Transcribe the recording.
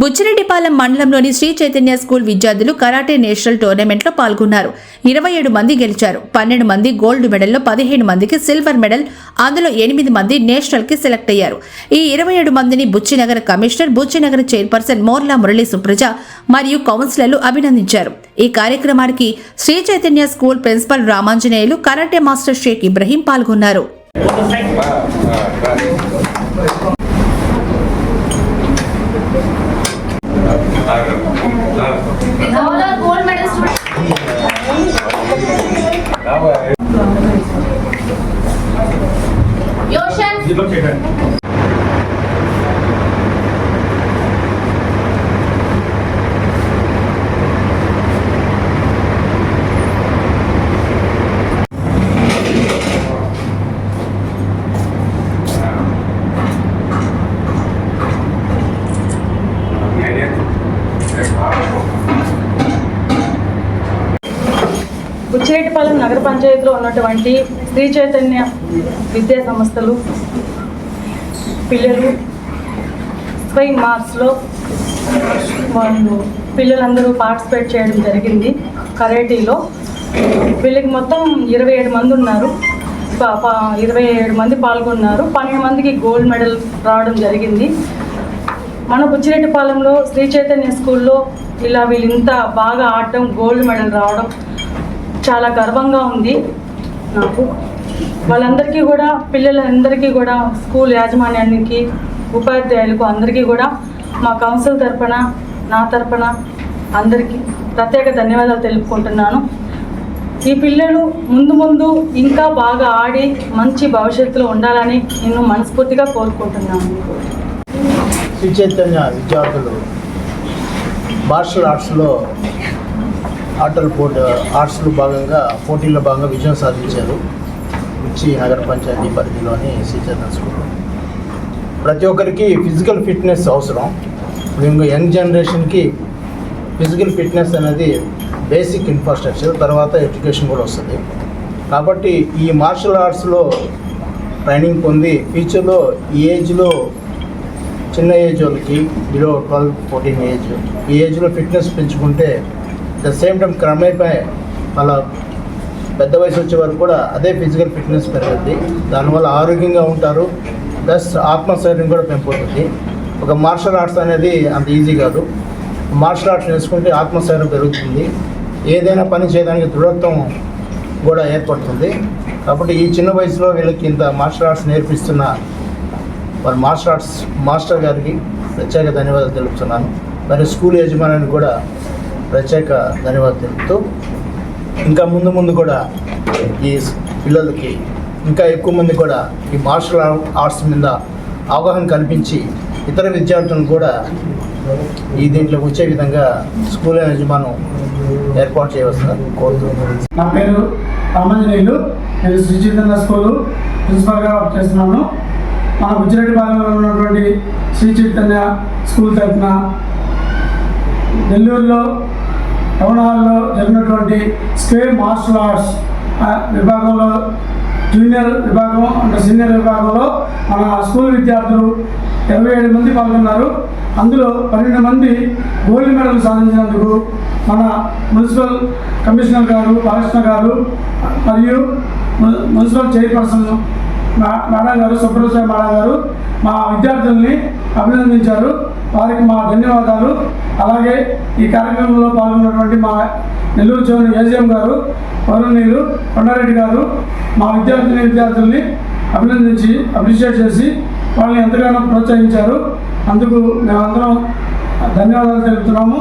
బుచ్చిరెడ్డిపాలెం మండలంలోని శ్రీ చైతన్య స్కూల్ విద్యార్థులు karate national టోర్నమెంట్లో పాల్గొన్నారు. ఇరవై ఏడు మంది గెలిచారు. పన్నెండు మంది గోల్డ్ మెడల్లో పదిహేను మందికి సిల్వర్ మెడల్ అందులో ఎనిమిది మంది నేషనల్కి సెలెక్ట్ అయ్యారు. ఈ ఇరవై ఏడు మందిని బుచ్చినగర్ కమిషనర్ బుచ్చినగర్ చైర్పర్సన్ మోర్లా మురళీ సుప్రజ మరియు కౌన్సిలర్లు అభినందించారు. ఈ కార్యక్రమానికి Shri Chaitanya school principal Ramanjaneyulu karate master Shaik Ibrahim పాల్గొన్నారు. Yoshan. బుచ్చిరెడ్డిపాలెం నగర పంచాయతీలో ఉన్నటువంటి శ్రీ చైతన్య విద్యా సంస్థలు పిల్లలు స్వయం మార్క్స్లో వాళ్ళు పిల్లలందరూ పార్టిసిపేట్ చేయడం జరిగింది. కరేటీలో వీళ్ళకి మొత్తం ఇరవై ఏడు మంది ఉన్నారు. ఇరవై ఏడు మంది పాల్గొన్నారు. పన్నెండు మందికి గోల్డ్ మెడల్ రావడం జరిగింది. మన బుచ్చిరెడ్డిపాలెంలో శ్రీ చైతన్య స్కూల్లో ఇలా వీళ్ళు ఇంత బాగా ఆడటం గోల్డ్ మెడల్ రావడం చాలా గర్వంగా ఉంది నాకు. వాళ్ళందరికీ కూడా పిల్లలందరికీ కూడా స్కూల్ యాజమాన్యానికి ఉపాధ్యాయులకు అందరికీ కూడా మా కౌన్సిల్ తరపున నా తరపున అందరికీ ప్రత్యేక ధన్యవాదాలు తెలుపుకుంటున్నాను. ఈ పిల్లలు ముందు ముందు ఇంకా బాగా ఆడి మంచి భవిష్యత్తులో ఉండాలని నేను మనస్ఫూర్తిగా కోరుకుంటున్నాను. శ్రీ చైతన్య విద్యార్థులు మార్షల్ ఆర్ట్స్లో ఆటల్ పోటీ ఆర్ట్స్లో భాగంగా పోటీల్లో భాగంగా విజయం సాధించారు ఉచ్చి నగర పంచాయతీ పరిధిలోని శ్రీ చైతన్య స్కూల్ ప్రతి ఒక్కరికి ఫిజికల్ ఫిట్నెస్ అవసరం. ఇప్పుడు యంగ్ జనరేషన్కి ఫిజికల్ ఫిట్నెస్ అనేది బేసిక్ ఇన్ఫ్రాస్ట్రక్చర్ తర్వాత ఎడ్యుకేషన్ కూడా వస్తుంది. కాబట్టి ఈ మార్షల్ ఆర్ట్స్లో ట్రైనింగ్ పొంది ఫ్యూచర్లో ఈ ఏజ్లో చిన్న ఏజ్ వాళ్ళకి బిలో ట్వెల్వ్ ఫోర్టీన్ ఏజ్ ఈ ఏజ్లో ఫిట్నెస్ పెంచుకుంటే ద సేమ్ టైం క్రమేపా వాళ్ళ పెద్ద వయసు వచ్చే వరకు కూడా అదే ఫిజికల్ ఫిట్నెస్ పెరుగుద్ది. దానివల్ల ఆరోగ్యంగా ఉంటారు. ప్లస్ ఆత్మస్థైర్యం కూడా పెంపుతుంది ఒక మార్షల్ ఆర్ట్స్ అనేది అంత ఈజీ కాదు. మార్షల్ ఆర్ట్స్ నేర్చుకుంటే ఆత్మస్థైర్యం పెరుగుతుంది. ఏదైనా పని చేయడానికి దృఢత్వం కూడా ఏర్పడుతుంది. కాబట్టి ఈ చిన్న వయసులో వీళ్ళకి ఇంత మార్షల్ ఆర్ట్స్ నేర్పిస్తున్న వారి మార్షల్ ఆర్ట్స్ మాస్టర్ గారికి ప్రత్యేక ధన్యవాదాలు తెలుపుతున్నాను. మరి స్కూల్ యజమానికి కూడా ప్రత్యేక ధన్యవాదాలు. తెలుపుతూ ఇంకా ముందు ముందు కూడా ఈ పిల్లలకి ఇంకా ఎక్కువ మంది కూడా ఈ మార్షల్ ఆర్ట్స్ మీద అవగాహన కల్పించి ఇతర విద్యార్థులను కూడా ఈ దీంట్లో వచ్చే విధంగా స్కూల్ యజమానం ఏర్పాటు చేయవలసిందని కోరుతున్నాను. నా పేరు రామాంజనేయులు. నేను శ్రీచైతన్య స్కూల్ ప్రిన్సిపల్గా వర్క్ చేస్తున్నాను. మన భాగంలో ఉన్నటువంటి శ్రీ చైతన్య స్కూల్ తరఫున నెల్లూరులో టౌన్ హాల్లో జరిగినటువంటి స్కే మార్షల్ ఆర్ట్స్ విభాగంలో జూనియర్ విభాగం అంటే సీనియర్ విభాగంలో మన స్కూల్ విద్యార్థులు ఇరవై ఏడు మంది పాల్గొన్నారు. అందులో పన్నెండు మంది గోల్డ్ మెడల్ సాధించినందుకు మన మున్సిపల్ కమిషనర్ గారు బాలకృష్ణ గారు మరియు మున్సిపల్ చైర్పర్సన్ మేడం గారు సుబ్రహ్మణ్య మేడం గారు మా విద్యార్థుల్ని అభినందించారు. వారికి మా ధన్యవాదాలు. అలాగే ఈ కార్యక్రమంలో పాల్గొన్న మా నెల్లూరు చౌదరి ఏజిఎం గారు పౌర్ణీలు కొండారెడ్డి గారు మా విద్యార్థిని విద్యార్థుల్ని అభినందించి అప్రిషియేట్ చేసి వాళ్ళని ఎంతగానో ప్రోత్సహించారు. అందుకు మేమందరం ధన్యవాదాలు తెలుపుతున్నాము.